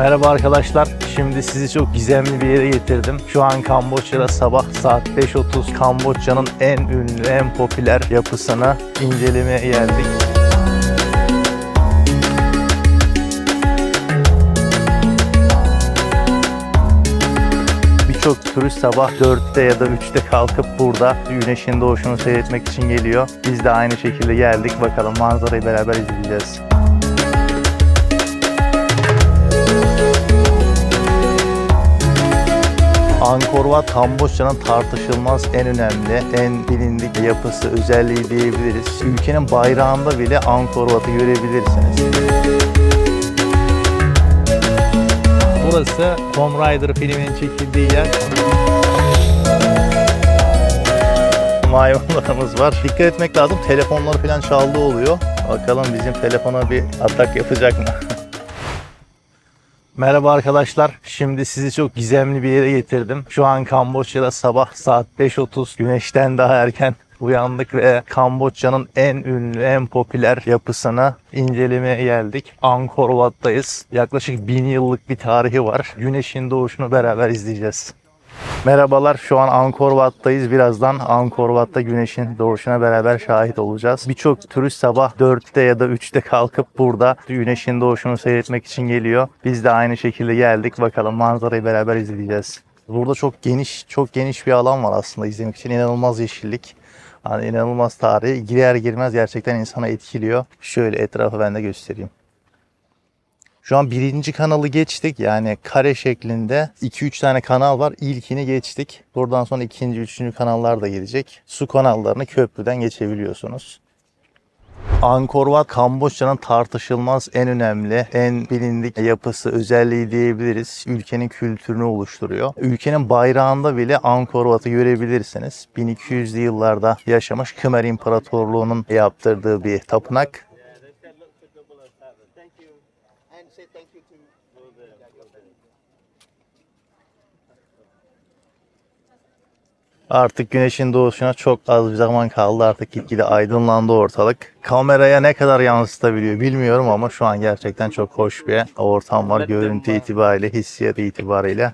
Merhaba arkadaşlar. Şimdi sizi çok gizemli bir yere getirdim. Şu an Kamboçya'da sabah saat 5.30 Kamboçya'nın en ünlü, en popüler yapısını incelemeye geldik. Birçok turist sabah 4'te ya da 3'te kalkıp burada güneşin doğuşunu seyretmek için geliyor. Biz de aynı şekilde geldik. Bakalım manzarayı beraber izleyeceğiz. Angkor Wat Kamboçya'nın tartışılmaz en önemli, en bilindik yapısı, özelliği diyebiliriz. Ülkenin bayrağında bile Angkor Wat'ı görebilirsiniz. Burası Tomb Raider filminin çekildiği yer. Maymunlarımız var. Dikkat etmek lazım. Telefonları falan çaldığı oluyor. Bakalım bizim telefona bir atak yapacak mı? Merhaba arkadaşlar. Şimdi sizi çok gizemli bir yere getirdim. Şu an Kamboçya'da sabah saat 5.30 güneşten daha erken uyandık ve Kamboçya'nın en ünlü, en popüler yapısını incelemeye geldik. Angkor Wat'tayız. Yaklaşık bin yıllık bir tarihi var. Güneşin doğuşunu beraber izleyeceğiz. Merhabalar. Şu an Angkor Wat'tayız. Birazdan Angkor Wat'ta güneşin doğuşuna beraber şahit olacağız. Birçok turist sabah 4'te ya da 3'te kalkıp burada güneşin doğuşunu seyretmek için geliyor. Biz de aynı şekilde geldik. Bakalım manzarayı beraber izleyeceğiz. Burada çok geniş, çok geniş bir alan var aslında izlemek için. İnanılmaz yeşillik. Hani inanılmaz tarihi. Girer girmez gerçekten insana etkiliyor. Şöyle etrafı ben de göstereyim. Şu an birinci kanalı geçtik. Yani kare şeklinde 2-3 tane kanal var. İlkini geçtik. Buradan sonra ikinci, üçüncü kanallar da gelecek. Su kanallarını köprüden geçebiliyorsunuz. Angkor Wat Kamboçya'nın tartışılmaz en önemli, en bilindik yapısı, özelliği diyebiliriz. Ülkenin kültürünü oluşturuyor. Ülkenin bayrağında bile Angkor Wat'ı görebilirsiniz. 1200'lü yıllarda yaşamış Khmer İmparatorluğu'nun yaptırdığı bir tapınak. Artık güneşin doğuşuna çok az bir zaman kaldı. Artık gitgide aydınlandı ortalık. Kameraya ne kadar yansıtabiliyor bilmiyorum ama şu an gerçekten çok hoş bir ortam var. Görüntü itibariyle, hissiyat itibariyle.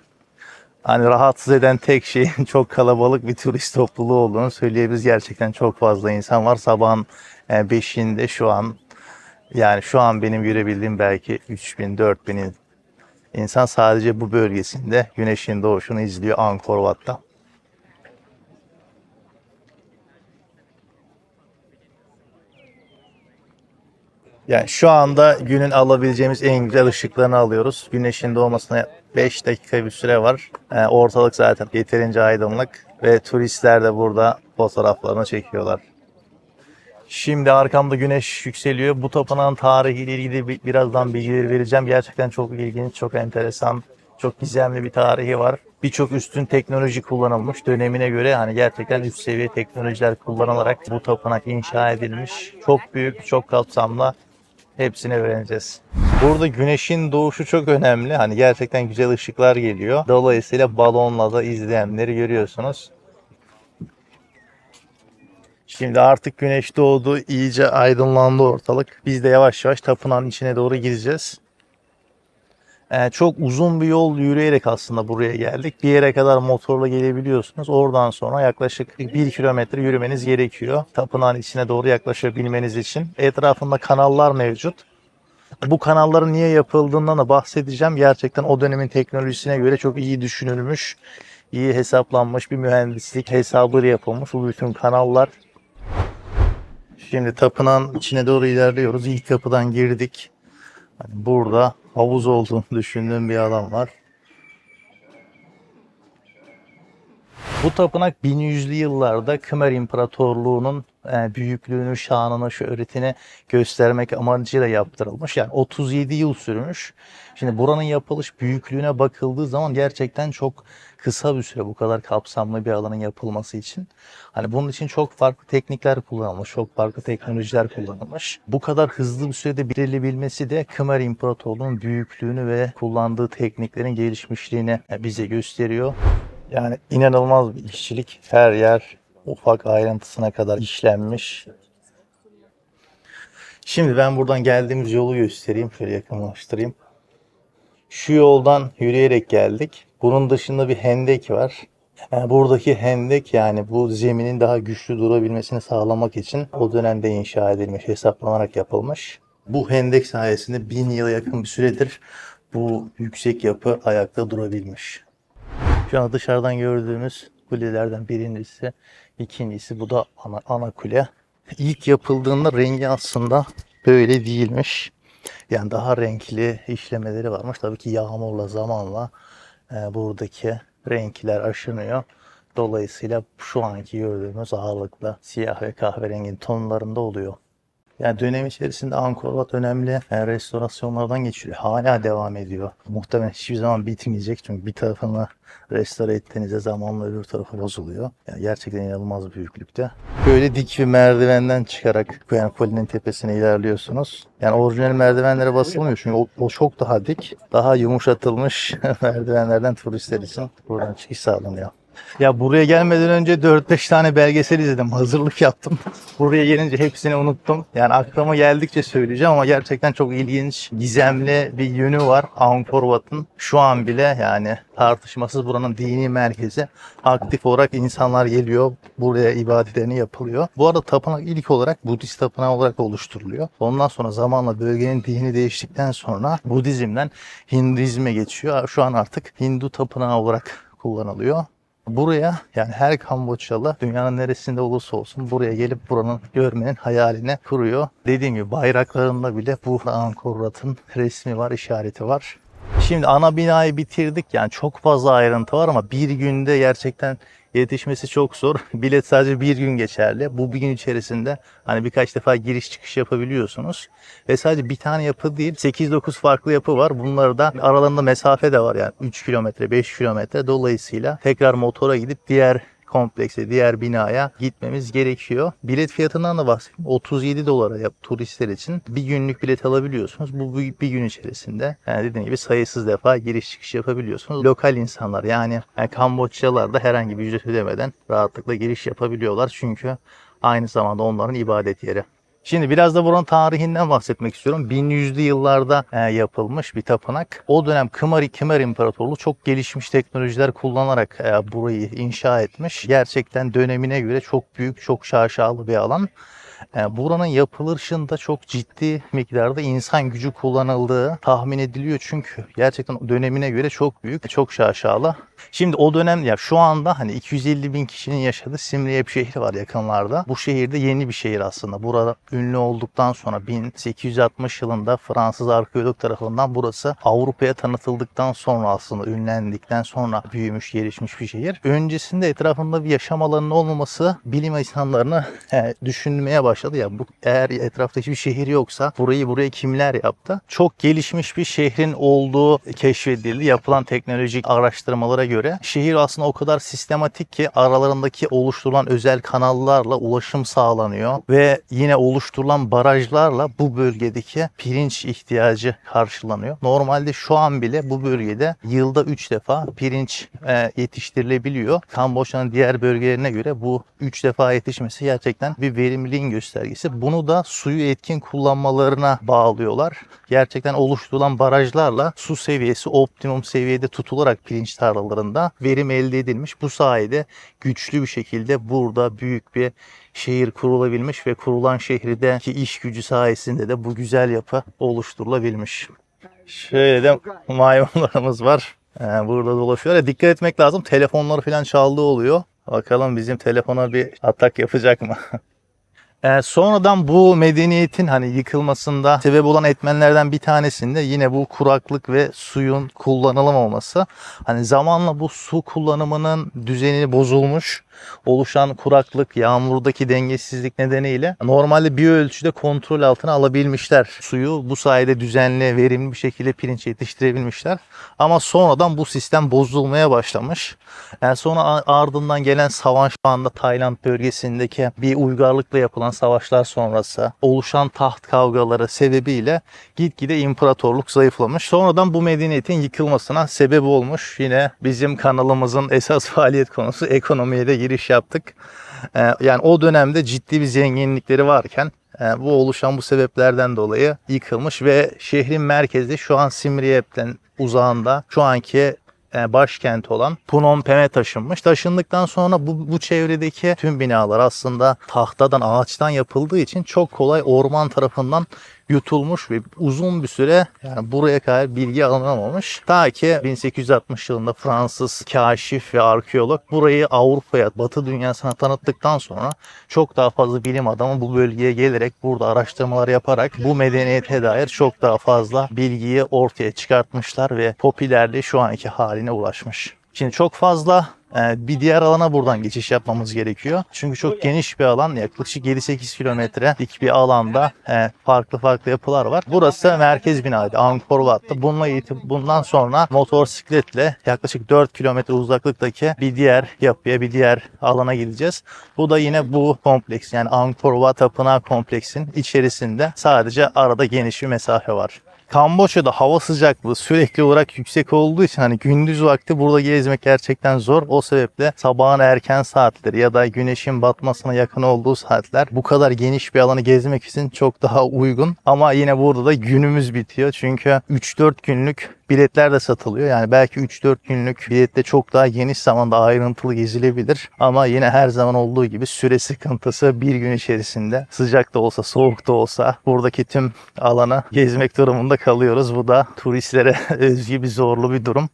Hani rahatsız eden tek şeyin çok kalabalık bir turist topluluğu olduğunu söyleyebiliriz. Gerçekten çok fazla insan var. Sabahın 5'inde şu an yani şu an benim görebildiğim belki 3000 4000 insan sadece bu bölgesinde güneşin doğuşunu izliyor Angkor Wat'ta. Yani şu anda günün alabileceğimiz en güzel ışıklarını alıyoruz. Güneşin doğmasına 5 dakika bir süre var. Ee, ortalık zaten yeterince aydınlık ve turistler de burada fotoğraflarını çekiyorlar. Şimdi arkamda güneş yükseliyor. Bu tapınağın tarihiyle ilgili bi- birazdan bilgileri vereceğim. Gerçekten çok ilginç, çok enteresan, çok gizemli bir tarihi var. Birçok üstün teknoloji kullanılmış. Dönemine göre hani gerçekten üst seviye teknolojiler kullanılarak bu tapınak inşa edilmiş. Çok büyük, çok kapsamlı. Hepsini öğreneceğiz. Burada güneşin doğuşu çok önemli. Hani gerçekten güzel ışıklar geliyor. Dolayısıyla balonla da izleyenleri görüyorsunuz. Şimdi artık güneş doğdu, iyice aydınlandı ortalık. Biz de yavaş yavaş tapınağın içine doğru gireceğiz. Ee, çok uzun bir yol yürüyerek aslında buraya geldik. Bir yere kadar motorla gelebiliyorsunuz. Oradan sonra yaklaşık bir kilometre yürümeniz gerekiyor. Tapınağın içine doğru yaklaşabilmeniz için. Etrafında kanallar mevcut. Bu kanalların niye yapıldığından da bahsedeceğim. Gerçekten o dönemin teknolojisine göre çok iyi düşünülmüş, iyi hesaplanmış bir mühendislik hesabı yapılmış bu bütün kanallar. Şimdi tapınağın içine doğru ilerliyoruz. İlk kapıdan girdik. Hani burada havuz olduğunu düşündüğüm bir alan var. Bu tapınak 1100'lü yıllarda Khmer İmparatorluğu'nun e, büyüklüğünü, şanını, şöhretini göstermek amacıyla yaptırılmış. Yani 37 yıl sürmüş. Şimdi buranın yapılış büyüklüğüne bakıldığı zaman gerçekten çok kısa bir süre bu kadar kapsamlı bir alanın yapılması için. Hani bunun için çok farklı teknikler kullanılmış, çok farklı teknolojiler kullanılmış. Bu kadar hızlı bir sürede bitirebilmesi de Khmer İmparatorluğu'nun büyüklüğünü ve kullandığı tekniklerin gelişmişliğini e, bize gösteriyor. Yani inanılmaz bir işçilik. Her yer ufak ayrıntısına kadar işlenmiş. Şimdi ben buradan geldiğimiz yolu göstereyim. Şöyle yakınlaştırayım. Şu yoldan yürüyerek geldik. Bunun dışında bir hendek var. Yani buradaki hendek yani bu zeminin daha güçlü durabilmesini sağlamak için o dönemde inşa edilmiş, hesaplanarak yapılmış. Bu hendek sayesinde bin yıla yakın bir süredir bu yüksek yapı ayakta durabilmiş. Şu an dışarıdan gördüğümüz kulelerden birincisi, ikincisi bu da ana, ana kule. İlk yapıldığında rengi aslında böyle değilmiş. Yani daha renkli işlemeleri varmış. Tabii ki yağmurla zamanla e, buradaki renkler aşınıyor. Dolayısıyla şu anki gördüğümüz ağırlıkla siyah ve kahverengi tonlarında oluyor. Yani dönem içerisinde Angkor Wat önemli restorasyonlardan geçiriyor. Hala devam ediyor. Muhtemelen hiçbir zaman bitmeyecek çünkü bir tarafını restore ettiğinizde zamanla öbür tarafı bozuluyor. Yani gerçekten inanılmaz büyüklükte. Böyle dik bir merdivenden çıkarak yani kolinin tepesine ilerliyorsunuz. Yani orijinal merdivenlere basılmıyor çünkü o, o çok daha dik. Daha yumuşatılmış merdivenlerden turistler için buradan çıkış sağlanıyor. Ya buraya gelmeden önce 4-5 tane belgesel izledim. Hazırlık yaptım. Buraya gelince hepsini unuttum. Yani aklıma geldikçe söyleyeceğim ama gerçekten çok ilginç, gizemli bir yönü var Angkor Wat'ın. Şu an bile yani tartışmasız buranın dini merkezi. Aktif olarak insanlar geliyor. Buraya ibadetlerini yapılıyor. Bu arada tapınak ilk olarak Budist tapınağı olarak oluşturuluyor. Ondan sonra zamanla bölgenin dini değiştikten sonra Budizm'den Hinduizme geçiyor. Şu an artık Hindu tapınağı olarak kullanılıyor. Buraya yani her Kamboçyalı dünyanın neresinde olursa olsun buraya gelip buranın görmenin hayalini kuruyor. Dediğim gibi bayraklarında bile bu Angkor Wat'ın resmi var, işareti var. Şimdi ana binayı bitirdik yani çok fazla ayrıntı var ama bir günde gerçekten yetişmesi çok zor. Bilet sadece bir gün geçerli. Bu bir gün içerisinde hani birkaç defa giriş çıkış yapabiliyorsunuz. Ve sadece bir tane yapı değil 8-9 farklı yapı var. Bunları da aralarında mesafe de var yani 3 kilometre 5 kilometre. Dolayısıyla tekrar motora gidip diğer komplekse, diğer binaya gitmemiz gerekiyor. Bilet fiyatından da bahsedeyim. 37 dolara yap turistler için bir günlük bilet alabiliyorsunuz. Bu bir, gün içerisinde yani dediğim gibi sayısız defa giriş çıkış yapabiliyorsunuz. Lokal insanlar yani, yani Kamboçyalılar da herhangi bir ücret ödemeden rahatlıkla giriş yapabiliyorlar. Çünkü aynı zamanda onların ibadet yeri. Şimdi biraz da buranın tarihinden bahsetmek istiyorum. 1100'lü yıllarda e, yapılmış bir tapınak. O dönem Kımari Kimer İmparatorluğu çok gelişmiş teknolojiler kullanarak e, burayı inşa etmiş. Gerçekten dönemine göre çok büyük, çok şaşalı bir alan. E, Buranın yapılışında çok ciddi miktarda insan gücü kullanıldığı tahmin ediliyor. Çünkü gerçekten dönemine göre çok büyük, çok şaşalı. Şimdi o dönem ya şu anda hani 250 bin kişinin yaşadığı Simriyep şehri var yakınlarda. Bu şehirde yeni bir şehir aslında. Burada ünlü olduktan sonra 1860 yılında Fransız arkeolog tarafından burası Avrupa'ya tanıtıldıktan sonra aslında ünlendikten sonra büyümüş, gelişmiş bir şehir. Öncesinde etrafında bir yaşam alanının olmaması bilim insanlarını e, düşünmeye başladı. Ya bu eğer etrafta hiçbir şehir yoksa burayı buraya kimler yaptı? Çok gelişmiş bir şehrin olduğu keşfedildi. Yapılan teknolojik araştırmalara göre şehir aslında o kadar sistematik ki aralarındaki oluşturulan özel kanallarla ulaşım sağlanıyor ve yine oluşturulan barajlarla bu bölgedeki pirinç ihtiyacı karşılanıyor. Normalde şu an bile bu bölgede yılda 3 defa pirinç e, yetiştirilebiliyor. Kamboçya'nın diğer bölgelerine göre bu 3 defa yetişmesi gerçekten bir verimliliğin göstergesi. Bunu da suyu etkin kullanmalarına bağlıyorlar. Gerçekten oluşturulan barajlarla su seviyesi optimum seviyede tutularak pirinç tarlalarında verim elde edilmiş. Bu sayede güçlü bir şekilde burada büyük bir şehir kurulabilmiş ve kurulan şehirdeki iş gücü sayesinde de bu güzel yapı oluşturulabilmiş. Şöyle de maymunlarımız var. Ee, burada dolaşıyorlar. Dikkat etmek lazım. Telefonları falan çaldığı oluyor. Bakalım bizim telefona bir atak yapacak mı? Ee, sonradan bu medeniyetin hani yıkılmasında sebep olan etmenlerden bir tanesinde yine bu kuraklık ve suyun kullanılamaması. Hani zamanla bu su kullanımının düzeni bozulmuş. Oluşan kuraklık, yağmurdaki dengesizlik nedeniyle normalde bir ölçüde kontrol altına alabilmişler. Suyu bu sayede düzenli, verimli bir şekilde pirinç yetiştirebilmişler. Ama sonradan bu sistem bozulmaya başlamış. Yani sonra ardından gelen savaş anda Tayland bölgesindeki bir uygarlıkla yapılan savaşlar sonrası oluşan taht kavgaları sebebiyle gitgide imparatorluk zayıflamış. Sonradan bu medeniyetin yıkılmasına sebep olmuş. Yine bizim kanalımızın esas faaliyet konusu ekonomiye de giriş yaptık. Ee, Yani o dönemde ciddi bir zenginlikleri varken e, bu oluşan bu sebeplerden dolayı yıkılmış ve şehrin merkezi şu an Simriyep'ten uzağında şu anki e, başkent olan Phnom Penh'e taşınmış. Taşındıktan sonra bu, bu çevredeki tüm binalar aslında tahtadan, ağaçtan yapıldığı için çok kolay orman tarafından yutulmuş ve uzun bir süre yani buraya kadar bilgi alınamamış. Ta ki 1860 yılında Fransız kaşif ve arkeolog burayı Avrupa'ya, Batı dünyasına tanıttıktan sonra çok daha fazla bilim adamı bu bölgeye gelerek burada araştırmalar yaparak bu medeniyete dair çok daha fazla bilgiyi ortaya çıkartmışlar ve popülerliği şu anki haline ulaşmış. Şimdi çok fazla e, bir diğer alana buradan geçiş yapmamız gerekiyor. Çünkü çok geniş bir alan yaklaşık 7-8 kilometrelik bir alanda e, farklı farklı yapılar var. Burası merkez binaydı Angkor Wat'ta. Bununla bundan sonra motosikletle yaklaşık 4 kilometre uzaklıktaki bir diğer yapıya bir diğer alana gideceğiz. Bu da yine bu kompleks yani Angkor Wat Tapınağı kompleksin içerisinde sadece arada geniş bir mesafe var. Kamboçya'da hava sıcaklığı sürekli olarak yüksek olduğu için hani gündüz vakti burada gezmek gerçekten zor. O sebeple sabahın erken saatleri ya da güneşin batmasına yakın olduğu saatler bu kadar geniş bir alanı gezmek için çok daha uygun. Ama yine burada da günümüz bitiyor. Çünkü 3-4 günlük biletler de satılıyor. Yani belki 3-4 günlük bilette çok daha geniş zamanda ayrıntılı gezilebilir. Ama yine her zaman olduğu gibi süre sıkıntısı bir gün içerisinde sıcak da olsa soğuk da olsa buradaki tüm alanı gezmek durumunda kalıyoruz. Bu da turistlere özgü bir zorlu bir durum.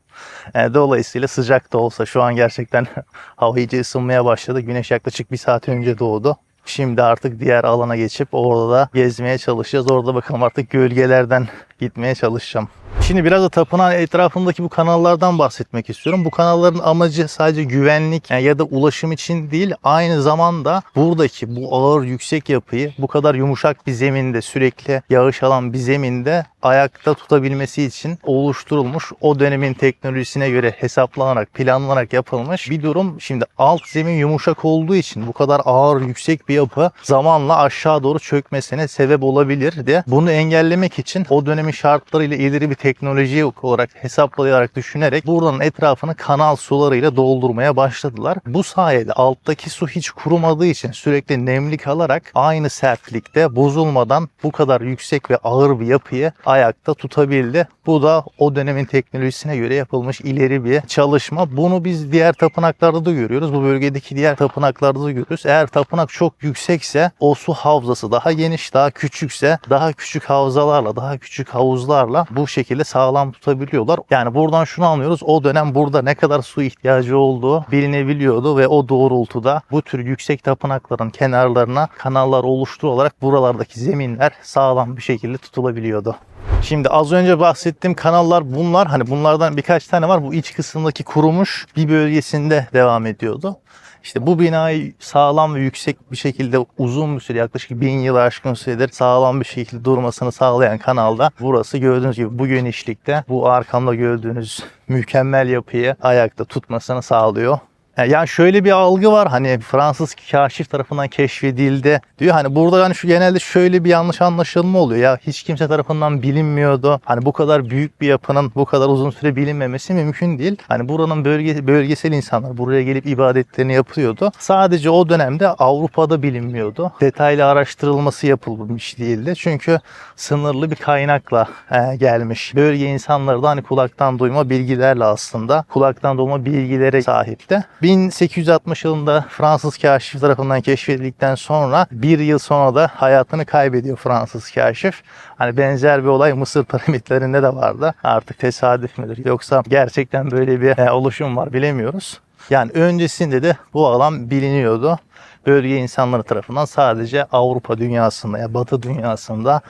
E, Dolayısıyla sıcak da olsa şu an gerçekten hava iyice ısınmaya başladı. Güneş yaklaşık bir saat önce doğdu. Şimdi artık diğer alana geçip orada da gezmeye çalışacağız. Orada bakalım artık gölgelerden gitmeye çalışacağım. Şimdi biraz da tapınağın etrafındaki bu kanallardan bahsetmek istiyorum. Bu kanalların amacı sadece güvenlik ya da ulaşım için değil, aynı zamanda buradaki bu ağır yüksek yapıyı bu kadar yumuşak bir zeminde sürekli yağış alan bir zeminde ayakta tutabilmesi için oluşturulmuş o dönemin teknolojisine göre hesaplanarak planlanarak yapılmış bir durum. Şimdi alt zemin yumuşak olduğu için bu kadar ağır yüksek bir yapı zamanla aşağı doğru çökmesine sebep olabilir de bunu engellemek için o dönemin şartlarıyla ileri bir teknoloji olarak hesaplayarak düşünerek buranın etrafını kanal sularıyla doldurmaya başladılar. Bu sayede alttaki su hiç kurumadığı için sürekli nemli kalarak aynı sertlikte bozulmadan bu kadar yüksek ve ağır bir yapıyı ayakta tutabildi. Bu da o dönemin teknolojisine göre yapılmış ileri bir çalışma. Bunu biz diğer tapınaklarda da görüyoruz. Bu bölgedeki diğer tapınaklarda da görüyoruz. Eğer tapınak çok yüksekse o su havzası daha geniş, daha küçükse daha küçük havzalarla, daha küçük havuzlarla bu şekilde sağlam tutabiliyorlar. Yani buradan şunu anlıyoruz. O dönem burada ne kadar su ihtiyacı olduğu bilinebiliyordu ve o doğrultuda bu tür yüksek tapınakların kenarlarına kanallar oluşturularak buralardaki zeminler sağlam bir şekilde tutulabiliyordu. Şimdi az önce bahsettiğim kanallar bunlar. Hani bunlardan birkaç tane var. Bu iç kısımdaki kurumuş bir bölgesinde devam ediyordu. İşte bu binayı sağlam ve yüksek bir şekilde uzun bir süre yaklaşık bin yıl aşkın süredir sağlam bir şekilde durmasını sağlayan kanalda burası gördüğünüz gibi bu genişlikte bu arkamda gördüğünüz mükemmel yapıyı ayakta tutmasını sağlıyor. Yani şöyle bir algı var hani Fransız kaşif tarafından keşfedildi diyor. Hani burada hani şu genelde şöyle bir yanlış anlaşılma oluyor. Ya hiç kimse tarafından bilinmiyordu. Hani bu kadar büyük bir yapının bu kadar uzun süre bilinmemesi mümkün değil. Hani buranın bölge, bölgesel insanlar buraya gelip ibadetlerini yapıyordu. Sadece o dönemde Avrupa'da bilinmiyordu. Detaylı araştırılması yapılmış değildi. Çünkü sınırlı bir kaynakla e, gelmiş. Bölge insanları da hani kulaktan duyma bilgilerle aslında kulaktan duyma bilgilere sahipti. 1860 yılında Fransız kaşif tarafından keşfedildikten sonra bir yıl sonra da hayatını kaybediyor Fransız kaşif. Hani benzer bir olay Mısır piramitlerinde de vardı. Artık tesadüf müdür yoksa gerçekten böyle bir e, oluşum var bilemiyoruz. Yani öncesinde de bu alan biliniyordu. Bölge insanları tarafından sadece Avrupa dünyasında ya Batı dünyasında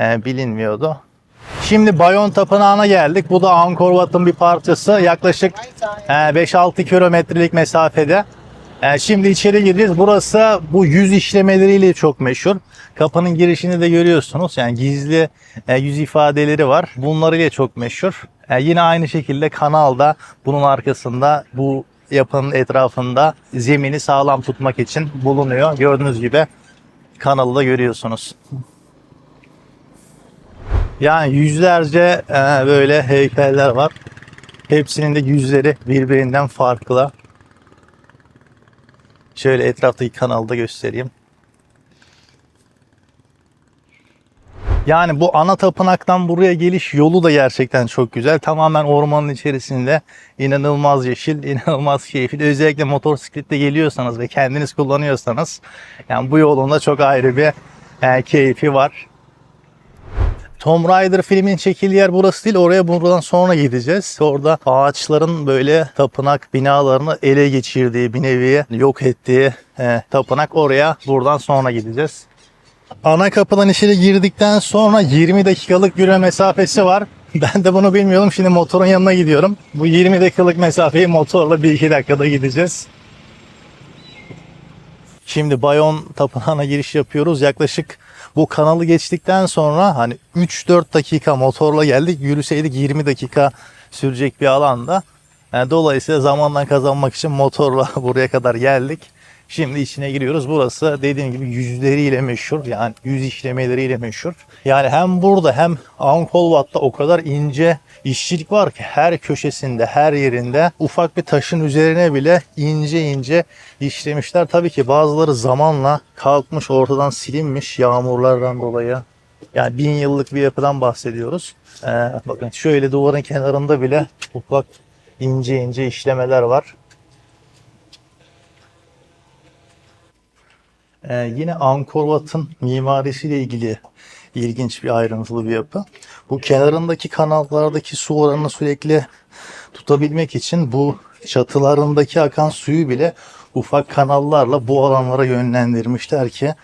e, bilinmiyordu. Şimdi Bayon Tapınağı'na geldik. Bu da Angkor bir parçası. Yaklaşık e, 5-6 kilometrelik mesafede. E, Şimdi içeri gireceğiz. Burası bu yüz işlemeleriyle çok meşhur. Kapının girişini de görüyorsunuz. Yani gizli e, yüz ifadeleri var. Bunlarıyla çok meşhur. E, Yine aynı şekilde kanalda bunun arkasında bu yapının etrafında zemini sağlam tutmak için bulunuyor. Gördüğünüz gibi kanalı da görüyorsunuz. Yani yüzlerce e, böyle heykeller var. Hepsinin de yüzleri birbirinden farklı. Şöyle etraftaki kanalda göstereyim. Yani bu ana tapınaktan buraya geliş yolu da gerçekten çok güzel. Tamamen ormanın içerisinde inanılmaz yeşil, inanılmaz keyifli. Özellikle motosikletle geliyorsanız ve kendiniz kullanıyorsanız yani bu yolun da çok ayrı bir e, keyfi var. Tomb Raider filmin çekildiği yer burası değil. Oraya buradan sonra gideceğiz. Orada ağaçların böyle tapınak binalarını ele geçirdiği bir nevi yok ettiği e, tapınak oraya buradan sonra gideceğiz. Ana kapıdan içeri girdikten sonra 20 dakikalık yürüme mesafesi var. Ben de bunu bilmiyordum. Şimdi motorun yanına gidiyorum. Bu 20 dakikalık mesafeyi motorla 1-2 dakikada gideceğiz. Şimdi Bayon Tapınağı'na giriş yapıyoruz. Yaklaşık bu kanalı geçtikten sonra hani 3-4 dakika motorla geldik. Yürüseydik 20 dakika sürecek bir alanda. Yani dolayısıyla zamandan kazanmak için motorla buraya kadar geldik. Şimdi içine giriyoruz. Burası dediğim gibi yüzleriyle meşhur. Yani yüz işlemeleriyle meşhur. Yani hem burada hem Angkor o kadar ince işçilik var ki her köşesinde, her yerinde ufak bir taşın üzerine bile ince ince işlemişler. Tabii ki bazıları zamanla kalkmış, ortadan silinmiş yağmurlardan dolayı. Yani bin yıllık bir yapıdan bahsediyoruz. Ee, bakın şöyle duvarın kenarında bile ufak ince ince işlemeler var. Ee, yine Angkor mimarisiyle ilgili ilginç bir ayrıntılı bir yapı. Bu kenarındaki kanallardaki su oranını sürekli tutabilmek için bu çatılarındaki akan suyu bile ufak kanallarla bu alanlara yönlendirmişler ki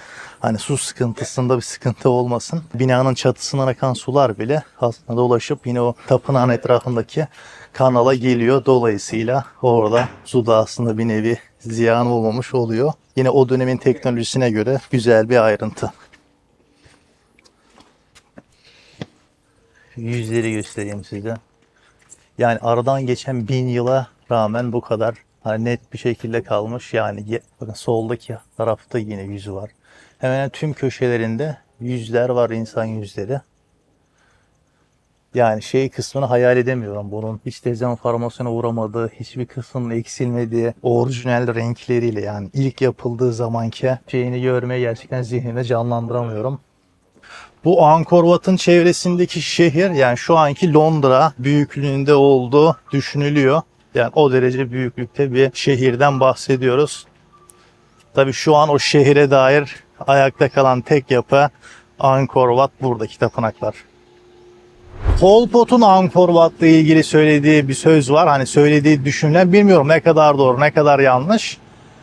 hani su sıkıntısında bir sıkıntı olmasın. Binanın çatısından akan sular bile aslında dolaşıp yine o tapınağın etrafındaki kanala geliyor. Dolayısıyla orada su da aslında bir nevi ziyan olmamış oluyor. Yine o dönemin teknolojisine göre güzel bir ayrıntı. Yüzleri göstereyim size. Yani aradan geçen bin yıla rağmen bu kadar hani net bir şekilde kalmış. Yani bakın soldaki tarafta yine yüzü var. Hemen tüm köşelerinde yüzler var insan yüzleri. Yani şey kısmını hayal edemiyorum bunun. Hiç dezenformasyona uğramadığı, hiçbir kısmının eksilmediği, orijinal renkleriyle yani ilk yapıldığı zamanki şeyini görmeye gerçekten zihnimde canlandıramıyorum. Bu Angkor Wat'ın çevresindeki şehir yani şu anki Londra büyüklüğünde olduğu düşünülüyor. Yani o derece büyüklükte bir şehirden bahsediyoruz. Tabii şu an o şehire dair ayakta kalan tek yapı Angkor Wat buradaki tapınaklar. Pol Pot'un Angkor ilgili söylediği bir söz var. Hani söylediği düşünülen bilmiyorum ne kadar doğru ne kadar yanlış.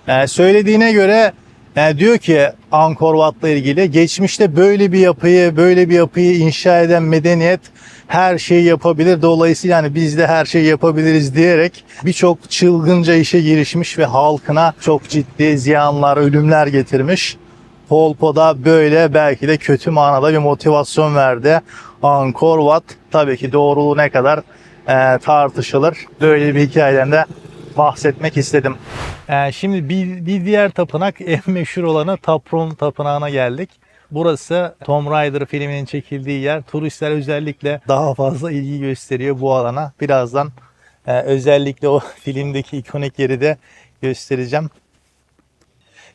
Ee, söylediğine göre yani diyor ki Angkor Wat'la ilgili geçmişte böyle bir yapıyı böyle bir yapıyı inşa eden medeniyet her şeyi yapabilir. Dolayısıyla yani biz de her şeyi yapabiliriz diyerek birçok çılgınca işe girişmiş ve halkına çok ciddi ziyanlar, ölümler getirmiş. Pol Pot'a böyle belki de kötü manada bir motivasyon verdi. Angkor Wat tabii ki doğruluğu ne kadar e, tartışılır. Böyle bir hikayeden de bahsetmek istedim. E, şimdi bir, bir diğer tapınak en meşhur olanı Tapron Tapınağı'na geldik. Burası Tomb Raider filminin çekildiği yer. Turistler özellikle daha fazla ilgi gösteriyor bu alana. Birazdan e, özellikle o filmdeki ikonik yeri de göstereceğim.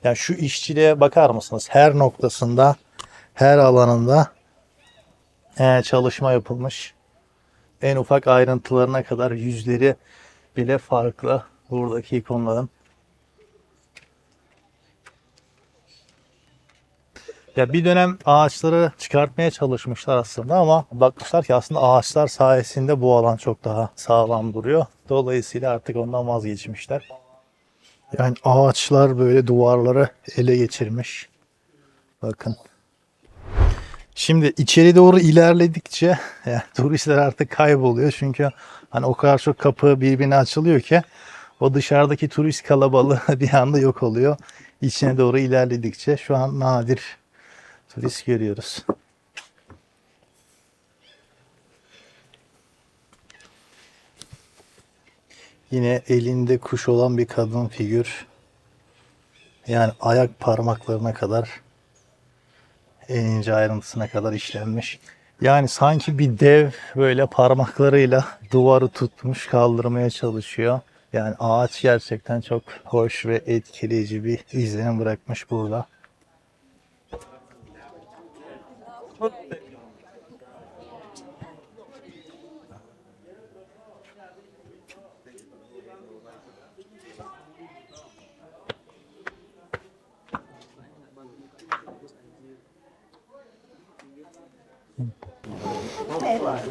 Yani şu işçiliğe bakar mısınız? Her noktasında, her alanında çalışma yapılmış. En ufak ayrıntılarına kadar yüzleri bile farklı buradaki ikonların. Ya bir dönem ağaçları çıkartmaya çalışmışlar aslında ama bakmışlar ki aslında ağaçlar sayesinde bu alan çok daha sağlam duruyor. Dolayısıyla artık ondan vazgeçmişler. Yani ağaçlar böyle duvarları ele geçirmiş. Bakın. Şimdi içeri doğru ilerledikçe yani turistler artık kayboluyor. Çünkü hani o kadar çok kapı birbirine açılıyor ki o dışarıdaki turist kalabalığı bir anda yok oluyor. İçine doğru ilerledikçe şu an nadir turist görüyoruz. Yine elinde kuş olan bir kadın figür. Yani ayak parmaklarına kadar en ince ayrıntısına kadar işlenmiş. Yani sanki bir dev böyle parmaklarıyla duvarı tutmuş kaldırmaya çalışıyor. Yani ağaç gerçekten çok hoş ve etkileyici bir izlenim bırakmış burada.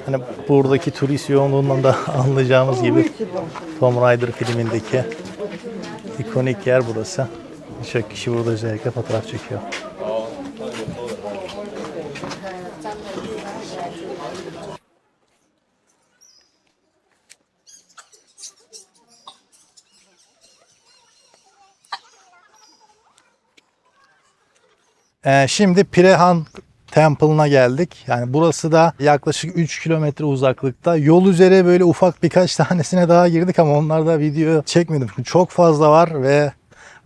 Hani buradaki turist yoğunluğundan da anlayacağımız gibi Tom Raider filmindeki ikonik yer burası. Birçok kişi burada özellikle fotoğraf çekiyor. Ee, şimdi Pirehan Temple'ına geldik. Yani burası da yaklaşık 3 kilometre uzaklıkta. Yol üzere böyle ufak birkaç tanesine daha girdik ama onlar da video çekmedim. Çünkü çok fazla var ve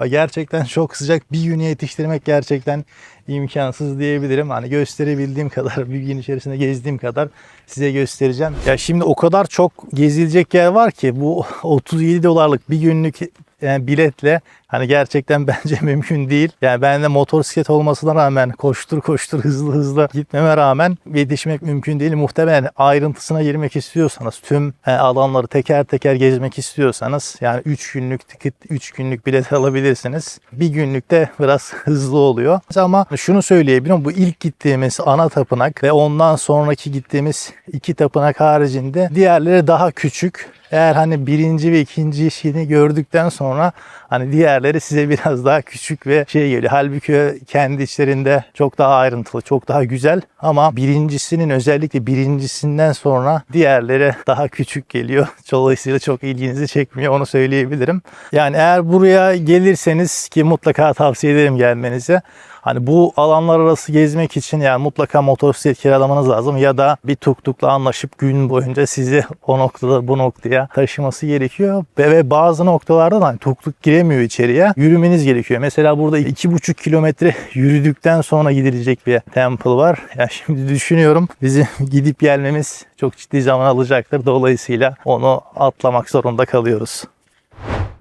gerçekten çok sıcak. Bir günü yetiştirmek gerçekten imkansız diyebilirim. Hani gösterebildiğim kadar, bir gün içerisinde gezdiğim kadar size göstereceğim. Ya şimdi o kadar çok gezilecek yer var ki bu 37 dolarlık bir günlük yani biletle hani gerçekten bence mümkün değil. Yani ben de motosiklet olmasına rağmen koştur koştur hızlı hızlı gitmeme rağmen yetişmek mümkün değil. Muhtemelen ayrıntısına girmek istiyorsanız tüm e, alanları teker teker gezmek istiyorsanız yani 3 günlük ticket 3 günlük bilet alabilirsiniz. Bir günlükte biraz hızlı oluyor. Ama şunu söyleyebilirim bu ilk gittiğimiz ana tapınak ve ondan sonraki gittiğimiz iki tapınak haricinde diğerleri daha küçük. Eğer hani birinci ve ikinci işini gördükten sonra hani diğerleri size biraz daha küçük ve şey geliyor. Halbuki kendi içlerinde çok daha ayrıntılı, çok daha güzel ama birincisinin özellikle birincisinden sonra diğerleri daha küçük geliyor. Dolayısıyla çok ilginizi çekmiyor onu söyleyebilirim. Yani eğer buraya gelirseniz ki mutlaka tavsiye ederim gelmenizi. Hani bu alanlar arası gezmek için yani mutlaka motosiklet kiralamanız lazım ya da bir tuktukla anlaşıp gün boyunca sizi o noktada bu noktaya taşıması gerekiyor. Ve, ve bazı noktalarda da hani tuktuk giremiyor içeriye. Yürümeniz gerekiyor. Mesela burada 2,5 kilometre yürüdükten sonra gidilecek bir temple var. Ya yani şimdi düşünüyorum bizim gidip gelmemiz çok ciddi zaman alacaktır. Dolayısıyla onu atlamak zorunda kalıyoruz.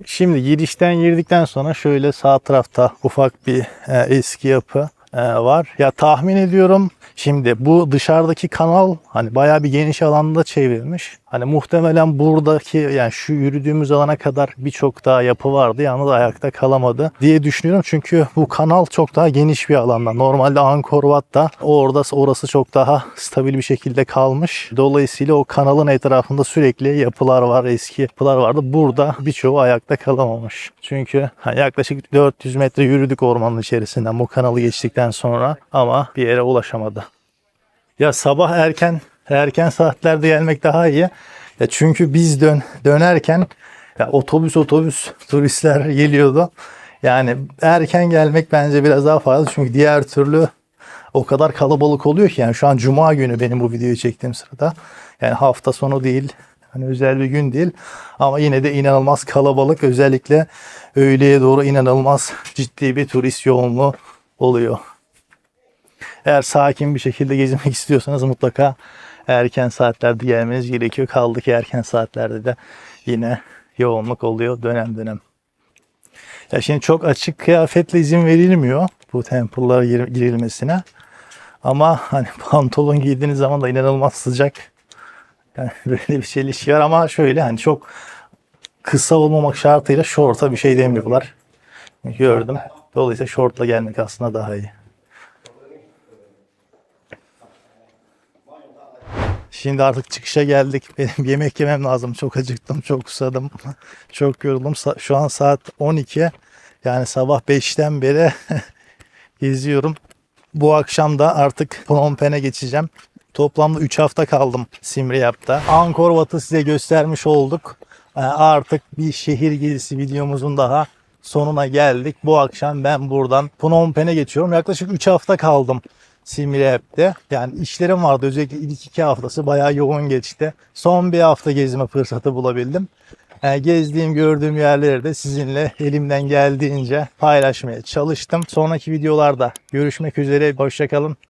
Şimdi girişten girdikten sonra şöyle sağ tarafta ufak bir e, eski yapı var. Ya tahmin ediyorum şimdi bu dışarıdaki kanal hani bayağı bir geniş alanda çevrilmiş. Hani muhtemelen buradaki yani şu yürüdüğümüz alana kadar birçok daha yapı vardı. Yalnız ayakta kalamadı diye düşünüyorum. Çünkü bu kanal çok daha geniş bir alanda. Normalde Angkor Wat'ta orada orası çok daha stabil bir şekilde kalmış. Dolayısıyla o kanalın etrafında sürekli yapılar var, eski yapılar vardı. Burada birçoğu ayakta kalamamış. Çünkü yaklaşık 400 metre yürüdük ormanın içerisinden bu kanalı geçtikten sonra ama bir yere ulaşamadı. Ya sabah erken erken saatlerde gelmek daha iyi. Ya çünkü biz dön dönerken ya otobüs otobüs turistler geliyordu. Yani erken gelmek bence biraz daha faydalı çünkü diğer türlü o kadar kalabalık oluyor ki yani şu an cuma günü benim bu videoyu çektiğim sırada. Yani hafta sonu değil. Hani özel bir gün değil ama yine de inanılmaz kalabalık özellikle öğleye doğru inanılmaz ciddi bir turist yoğunluğu oluyor. Eğer sakin bir şekilde gezmek istiyorsanız mutlaka erken saatlerde gelmeniz gerekiyor. Kaldı ki erken saatlerde de yine yoğunluk oluyor dönem dönem. Ya şimdi çok açık kıyafetle izin verilmiyor bu temple'lara gir- girilmesine. Ama hani pantolon giydiğiniz zaman da inanılmaz sıcak. Yani böyle bir çelişki var ama şöyle hani çok kısa olmamak şartıyla şorta bir şey demiyorlar. Gördüm. Dolayısıyla şortla gelmek aslında daha iyi. Şimdi artık çıkışa geldik. Benim yemek yemem lazım. Çok acıktım, çok susadım, çok yoruldum. Şu an saat 12. Yani sabah 5'ten beri geziyorum. Bu akşam da artık Phnom Penh'e geçeceğim. Toplamda 3 hafta kaldım Siem Reap'ta. Angkor Wat'ı size göstermiş olduk. Ee, Artık bir şehir gezisi videomuzun daha sonuna geldik. Bu akşam ben buradan Phnom Penh'e geçiyorum. Yaklaşık 3 hafta kaldım Siem Reap'te. Yani işlerim vardı. Özellikle ilk iki haftası bayağı yoğun geçti. Son bir hafta gezme fırsatı bulabildim. Ee, gezdiğim, gördüğüm yerleri de sizinle elimden geldiğince paylaşmaya çalıştım. Sonraki videolarda görüşmek üzere. Hoşçakalın.